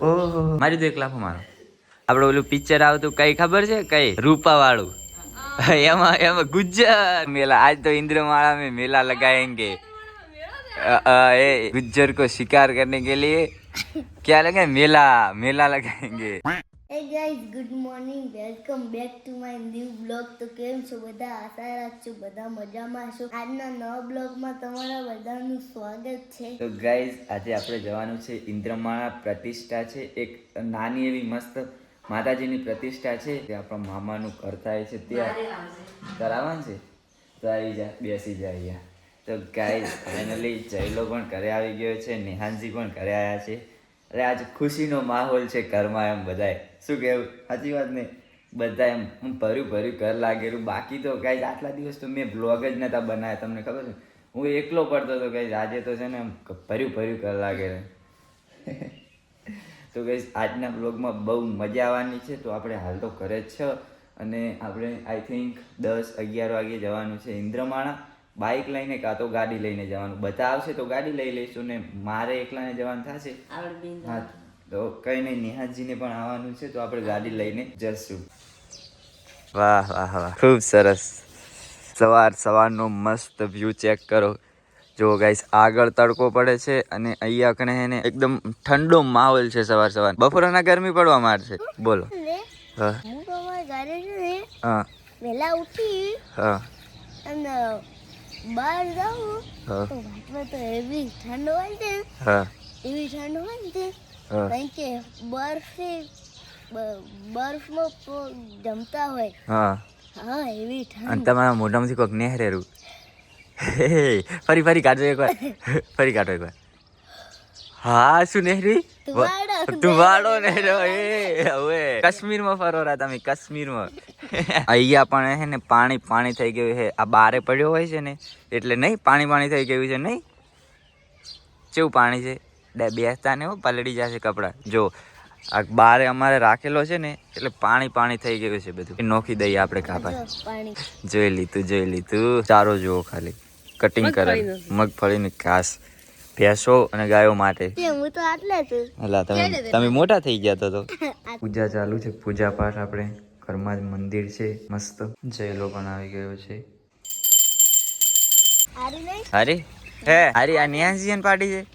મારી દો એક લાફો મારો. આપણે ઓલું પિક્ચર આવતું, કઈ ખબર છે? કઈ? રૂપા વાળું એમાં એમાં ગુજ્જર મેલા. આજ તો ઇન્દ્રમાળા મેં મેલા લગાએંગે એ ગુજ્જર કો શિકાર કરને કે લીએ ક્યાં લગે મેલા મેલા લગાએંગે hey guys good morning welcome back to my new blog તો કેમ છો? બધા આશા રાખજો બધા મજામાં છો. આજના નવા બ્લોગમાં તમારા બધાનું સ્વાગત છે. તો ગાઈઝ આજે આપણે જવાનું છે ઇન્દ્રમાળા પ્રતિષ્ઠા છે. એક નાની એવી મસ્ત માતાજીની પ્રતિષ્ઠા છે. તે આપણા મામાનું ઘર થાય છે ત્યાં. કરાવવાનું છે. તો આવી જા બેસી જા અહીંયા. તો ગાઈઝ ફાઇનલી જયલો પણ ઘરે આવી ગયો છે. નિહાનજી પણ ઘરે આવ્યા છે. અરે આજ ખુશીનો માહોલ છે ઘરમાં એમ બધાય. શું કહેવું? સાચી વાત નહીં બધા એમ, હું ભર્યું ભર્યું ઘર લાગેલું. બાકી તો કાંઈ આટલા દિવસ તો મેં બ્લોગ જ નહોતા બનાવ્યા, તમને ખબર છે? હું એકલો પડતો હતો કઈ આજે તો છે ને એમ ભર્યું ભર્યું ઘર લાગેલું. તો કઈ આજના બ્લોગમાં બહુ મજા આવવાની છે. તો આપણે હાલ તો ઘરે જ છે અને આપણે આઈ થિંક દસ અગિયાર વાગે જવાનું છે ઇન્દ્રમાળા. બાઇક લઈને કાં તો ગાડી લઈને જવાનું. બધા આવશે તો ગાડી લઈ લઈશું ને મારે એકલાને જવાનું થશે? હા તો કઈ નહીં નિહાજીને પણ આવવાનું છે તો આપણે ગાડી લઈને જશું. વાહ વાહ વાહ. ખૂબ સરસ. સવાર સવારનો મસ્ત વ્યૂ ચેક કરો. જો ગાઈસ આગળ તડકો પડે છે અને અહીંયા કણે એને એકદમ ઠંડો માહોલ છે સવાર સવાર. બપોરના ગરમી પડવા મારશે બોલો. હા. હું તો ઘરે છે ને હા. વહેલા ઉઠી હા. અને બહાર જાઉં તો વાટમાં તો એવી ઠંડ હોય હા. એવી ઠંડ હોય ને કારણ કે બરફે બરફમાં જમતા હોય. હા. હા એવી અને ઠંડ તમારા મોઢામાંથી કોઈક નેહરેરું ફરી ફરી કાઢો એકવાર. ફરી કાઢો એકવાર. હા શું નેહરી? ધુવાડો નેહરો એ હવે. કાશ્મીરમાં ફરો રહ્યા તમે કાશ્મીરમાં. અહીંયા પણ હે ને પાણી પાણી થઈ ગયું છે. આ બારે પડ્યો હોય છે ને એટલે નહીં પાણી પાણી થઈ ગયું છે નહીં. કેવું પાણી છે? બેસતા ને હો પલળી જશે કપડાં. જો આ બારે અમારે રાખેલો છે ને એટલે પાણી પાણી થઈ ગયું છે બધું. નોખી દઈએ આપણે કાપા જોઈ લીધું જોઈ લીધું. ચારો જુઓ ખાલી. કટિંગ કરે મગફળીની ઘાસ. ભેંસો અને ગાયો માટે. તમે તમે મોટા થઈ ગયા તો તો. પૂજા ચાલુ છે. પૂજા પાઠ આપણે ઘરમાં જ મંદિર છે. મસ્ત. જયલો પણ આવી ગયો છે. હારી હે અરે આ ન્યાંસિયન પાર્ટી છે?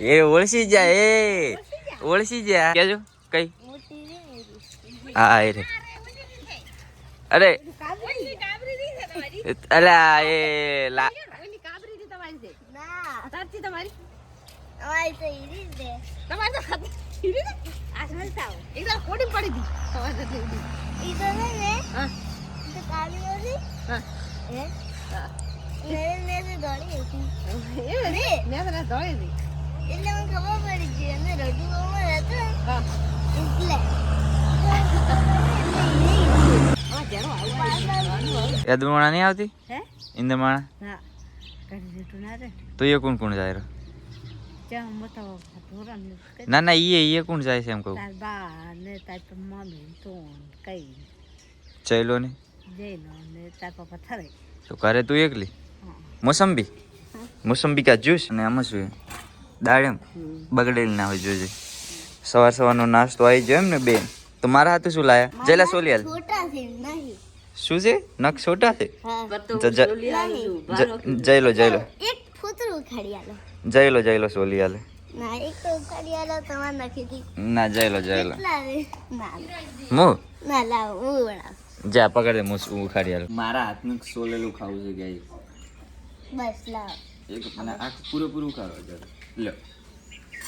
એ ઓળસી જા એ. ઓળસી જા. કેજો કઈ? હા એ રે. અરે. અલા એ લા ના અમારી તો ઈરી જ દે ઈ તો છે ને ઈ તો કાળી હતી. હે. મેં તો દોડી હતી. અરે એટલે મને ખબર પડી ગઈ અને રજુ અમાર હતો એટલે યાદમાણા નહીં આવતી? હે? ના રે તો એ કોણ કોણ જાય ના ના એ એ કોણ જાય છે એમ કહું. ચૈલો ને? તો ઘરે તું એકલી. મોસંબી? મોસંબી કા જ્યુસ અને આમાં શું? દાડમ બગડેલી ના હોય જોજે. સવાર સવારનો નાસ્તો આવી જાય એમ ને બેન? તો મારા હાથે શું લાયા? જયલા સોલિયાલ. શું છે? નખ છોટા છે? જયલો જયલો એક ફૂતરું ઉખાડી આલો. જયલો જયલો સોલિયાલે ના એક તો ઉખાડી આલો તમારે ના જયલો જયલો કેટલા રે? ના. મુ? ના લાવ હું બનાવ જા પકડ દે મુ ઉખાડી આલું. મારા હાથનું સોલેલું ખાવું છે ગાઈ બસ લાવ. એક મને આ પૂરેપૂરું ઉખાડો જરા લો.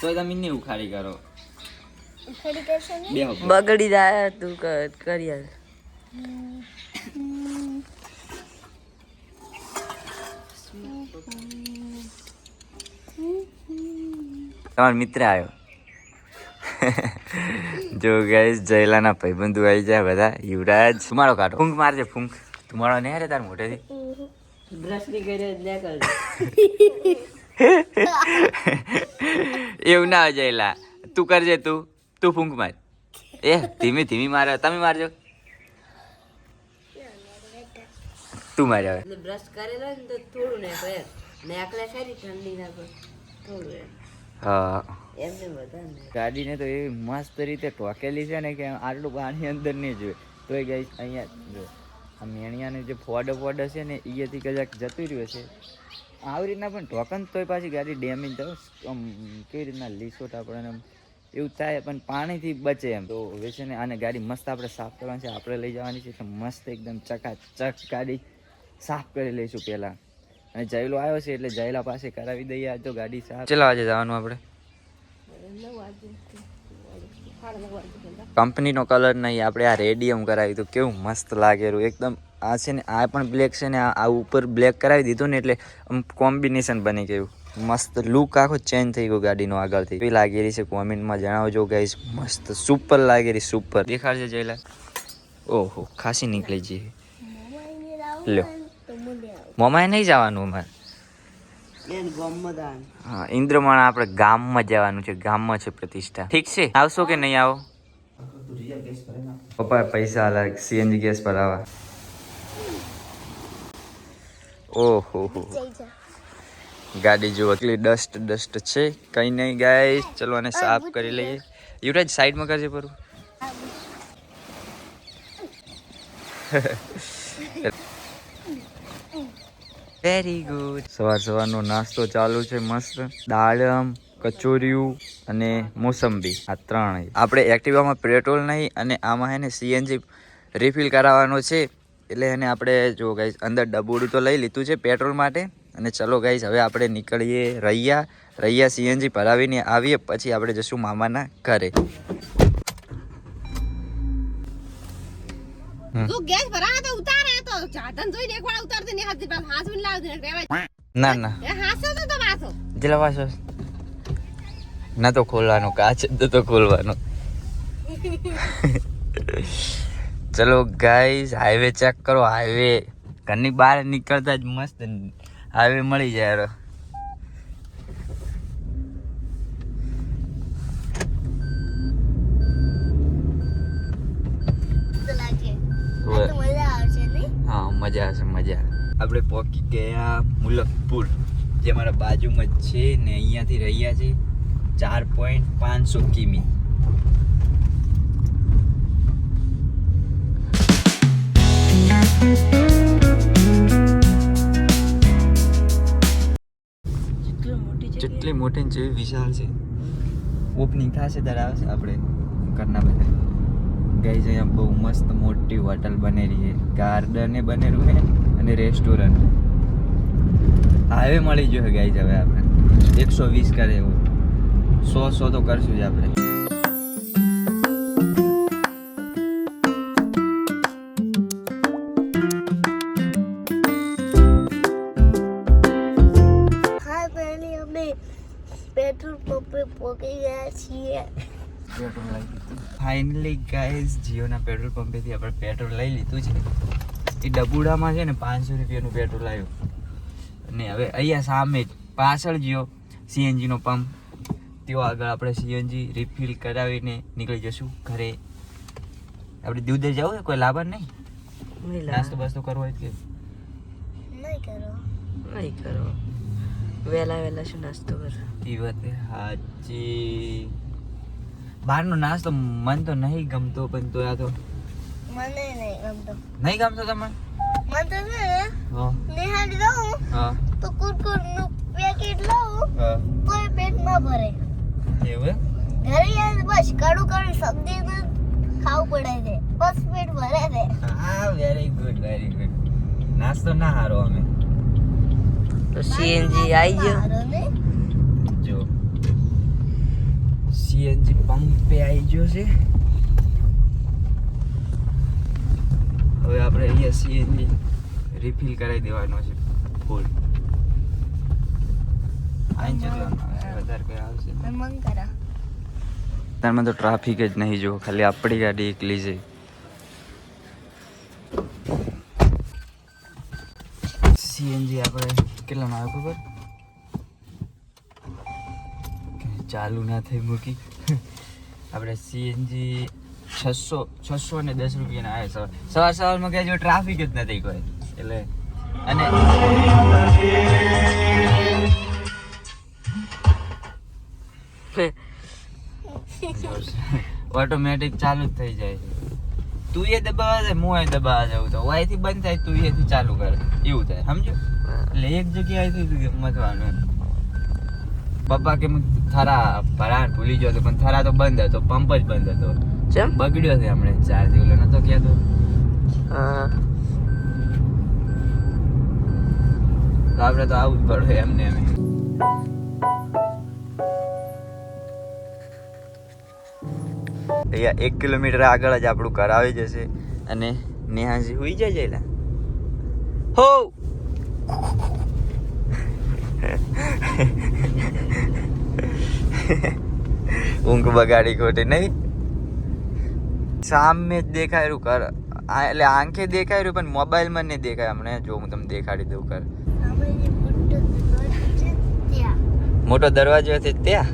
તો તમે નહીં ઉખાડી કરો. ઉખાડી કરશો ને બગડી જાય તું કરી તમારો મિત્ર આવ્યો. જો ગાઈસ જયલાના ભાઈબંધુ આવી જાય બધા. યુવરાજ. ધુમાડો કાઢો. ફૂંક મારજે ફૂંક. ધુમાડો નહીં રે તાર મોઢેથી? બ્રશની કરી ના કર એવું ના જયલા. તું કરજે તું. તું ફૂંક માર. એ ધીમી ધીમી મારે. તમે મારજો. તું મારે હવે. બ્રશ કરેલો ને તો થોડું ને ને સારી ઠંડી ના થોડું હા. એમને ગાડીને તો એવી મસ્ત રીતે ટોકેલી છે ને કે આટલું પાણી અંદર નહીં જોઈએ. તોય ગઈ અહીંયા જો આ મેણિયાને જે ફોડો ફોડ છે ને અહીંયાથી કદાચ જતું રહ્યું છે આવી રીતના પણ ટોકન તોય પાછી ગાડી ડેમેજ થયો આમ કેવી રીતના લીસોટ આપણને એવું થાય પણ પાણીથી બચે એમ. તો હવે છે ને આને ગાડી મસ્ત આપણે સાફ કરવાની છે આપણે લઈ જવાની છે તો મસ્ત એકદમ ચકાચક ગાડી. સાફ કરી લઈશું પહેલાં. અને જયલો આવ્યો છે એટલે જયલા પાસે કરાવી દઈએ આજ તો ગાડી સાફ. ચલો આજે જવાનું આપણે? કંપનીનો કલર નહીં, આપણે આ રેડિયમ કરાવી તો કેવું મસ્ત લાગેલું. એકદમ આ છે ને, આ પણ બ્લેક છે ને, આ ઉપર બ્લેક કરાવી દીધું ને એટલે આમ કોમ્બિનેશન બની ગયું. મસ્ત લુક આખો ચેન્જ થઈ ગયો ગાડીનો આગળથી. કેવી લાગેલી છે કોમેન્ટમાં જણાવજો ગાઈસ મસ્ત સુપર લાગેલી સુપર દેખાડજે જયલા. ઓહો, ખાસી નીકળી જઈએ લ્યો. મોમાએ નહીં જવાનું અમારે? હા ઇન્દ્રમાણા આપણે ગામમાં જવાનું છે ગામમાં છે પ્રતિષ્ઠા. ઠીક છે? આવશો કે નહીં આવો? પપ્પા પૈસા અલગ સીએનજી ગેસ પર આવા. ઓહો હો. ગાડી જુઓ એટલી ડસ્ટ ડસ્ટ છે. કઈ નહીં ગાય ચલો આને સાફ કરી લઈએ. યુવરાજ સાઈડમાં કરજે પરું. વેરી ગુડ સવાર સવારનો નાસ્તો ચાલુ છે મસ્ત. દાડમ કચોરિયું અને મોસંબી. આ ત્રણ આપણે એક્ટિવામાં પેટ્રોલ નહીં અને આમાં એને સીએનજી રિફિલ કરાવવાનો છે. એટલે એને આપણે જો ગાઈસ અંદર ડબોડું તો લઈ લીધું છે પેટ્રોલ માટે. અને ચલો ગાઈસ હવે આપણે નીકળીએ રૈયા. રૈયા સીએનજી ભરાવીને આવીએ પછી આપણે જશું મામાના ઘરે. તું ગેસ ભરાવા તો ઉતારે. જોઈને ઉતારતી ને હાથ પાસ હાથ મિલ લાવતી ને. કહેવાય ના ના એ હાસો તો જેલા ના તો ખોલવાનો કાચ તો ખોલવાનો. ચલો ગાઈસ હાઈવે ચેક કરો. હાઈવે ઘરની બહાર નીકળતા જ મસ્ત હાઈવે મળી જાય રો તો લાગે આ તો મજા આવશે નહીં હા મજા છે મજા. આપણે પહોંચી ગયા મુલકપુર જે મારા બાજુમાં જ છે ને અહીંયાથી રહ્યા છે ચાર પોઈન્ટ પાંચસો કિમી. જેટલી મોટી ને જેવી વિશાળ છે. ઓપનિંગ થશે ત્યારે આવશે આપણે ઘરના બધા. ગઈ છે અહીંયા બહુ મસ્ત મોટી હોટલ બનેલી છે. ગાર્ડને બનેલું છે અને રેસ્ટોરન્ટ હાઈવે મળી ગયો ગાઈ હવે આપણે. એકસો વીસ કરે એવું. સો સો તો કરશું જ આપણે. પેટ્રોલ પંપે પહોંચી ગયા છીએ. પેટ્રોલ લઈ લીધું. ફાઇનલી ગાઈઝ જીઓના પેટ્રોલ પંપેથી આપણે પેટ્રોલ લઈ લીધું છે. એ ડબુડામાં છે ને પાંચસો રૂપિયાનું પેટ્રોલ આવ્યું. અને હવે અહીંયા સામે જ પાછળ જીઓ સીએનજીનો પંપ તેઓ આગળ આપણે સીએનજી રિફિલ કરાવીને નીકળી જશું ઘરે. આપણે દૂધે જવું હોય કોઈ લાભ નહીં? નાસ્તો બાસ્તો કરવો હોય કે? નહીં કરો. નહીં કરો. વહેલા વહેલા શું નાસ્તો કરો? એ વાત હાચી. બહારનો નાસ્તો મન તો નહીં ગમતો પણ તો આ તો મને નહીં ગમતો. નહીં ગમતો તમને? મને તો છે ને નિહાળી લઉં હા. તો કુરકુરનું પેકેટ લઉં હા. તોય પેટ ન ભરે. એવું? ઘરે યાર બસ કડું કડું સબ્જી ને ખાવું પડે છે. બસ પેટ ભરે છે. હા વેરી ગુડ વેરી ગુડ નાસ્તો ના હારો અમે. તો સીએનજી આવી ગયો સારું ને જો સીએનજી પંપે આવી ગયો છે. હવે આપણે અહીંયા સીએનજી રિફિલ કરાવી દેવાનો છે. ફૂલ આઈ જવાનું વધારે કોઈ આવશે મેં મન કરા. તારમાં તો ટ્રાફિક જ નહીં જુઓ ખાલી આપણી ગાડી એકલી છે. સીએનજી આપણે કેટલામાં આવ્યો ખબર? ચાલુ ના થઈ મૂકી. આપણે સીએનજી છસો છસો ને દસ રૂપિયાના આવે સવાર સવાર સવારમાં કહેજો ટ્રાફિક જ નથી કોઈ. એટલે અને ઓટોમેટિક ચાલુ જ થઈ જાય તું એ દબાવા જાય હું એ દબાવા જાઉં તો વાયથી બંધ થાય તું એથી ચાલુ કરે. એવું થાય સમજો એટલે એક જગ્યાએથી મથવાનું. પપ્પા કે થરા ભરાણ ભૂલી ગયો હતો પણ થરા તો બંધ હતો પંપ જ બંધ હતો. ચમ? બગડ્યો છે હમણાં ચાર દિવસ નતો કહેતો. તો આપણે તો આવું જ પડે એમને એમ. અહીંયા એક કિલોમીટર આગળ જ આપણું ઘર આવી જશે અને નેહાજી હુઈ જાય જઈલા હો ઊંઘ બગાડી ખોટી નહીં? સામે જ દેખાયું કર આ એટલે આંખે દેખાયું પણ મોબાઈલમાં નહીં દેખાય. હમણાં જો હું તમને દેખાડી દઉં કર મોટો દરવાજો છે ત્યાં.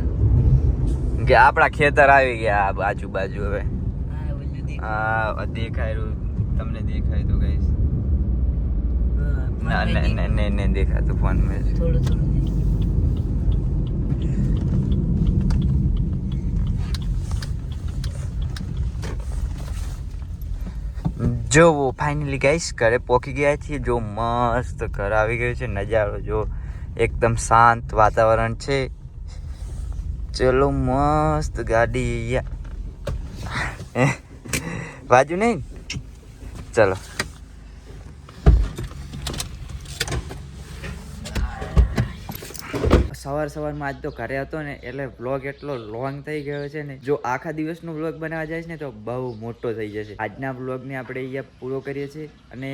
કે આપણા ખેતર આવી ગયા આ આજુબાજુ હવે. હા ઓલું દેખ આ દેખાયેલું તમને દેખાય તો કઈ ના ફોનમાં ના ના નહીં નહીં દેખાતું ફોનમાં જ. થોડું થોડું. દેખ. જો ફાઇનલી ગાઈસ ઘરે પહોંચી ગયા છીએ. જો મસ્ત ઘર આવી ગયું છે નજારો જો એકદમ શાંત વાતાવરણ છે. ચલો મસ્ત ગાડી બાજુ નહીં? ચલો. સવાર સવારમાં આજ તો ઘરે હતો ને, એટલે વ્લોગ એટલો લોંગ થઈ ગયો છે ને, જો આખા દિવસનો વ્લોગ બનાવવા છે ને, તો બહુ મોટો થઈ જશે. આજના વ્લોગને આપણે અહીંયા પૂરો કરીએ છીએ અને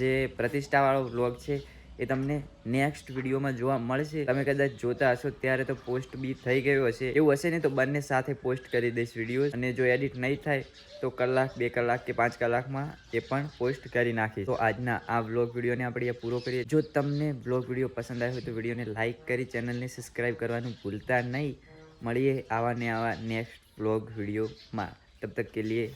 જે પ્રતિષ્ઠાવાળો વ્લોગ છે એ તમને નેક્સ્ટ વિડીયોમાં જોવા મળશે. તમે કદાચ જોતા હશો ત્યારે તો પોસ્ટ બી થઈ ગયો હશે. એવું હશે ને તો બંને સાથે પોસ્ટ કરી દઈશ વીડિયો અને જો એડિટ નહીં થાય, તો કલાક, બે કલાક કે પાંચ કલાકમાં એ પણ પોસ્ટ કરી નાખીશ. તો આજના આ વ્લોગ વિડીયોને આપણે પૂરો કરીએ. જો તમને વ્લોગ વીડિયો પસંદ આવ્યો હોય તો વિડીયોને લાઇક કરી ચેનલને સબસ્ક્રાઈબ કરવાનું ભૂલતા નહીં. મળીએ આવા ને આવા નેક્સ્ટ વ્લોગ વિડીયોમાં. તબ તક કે લીએ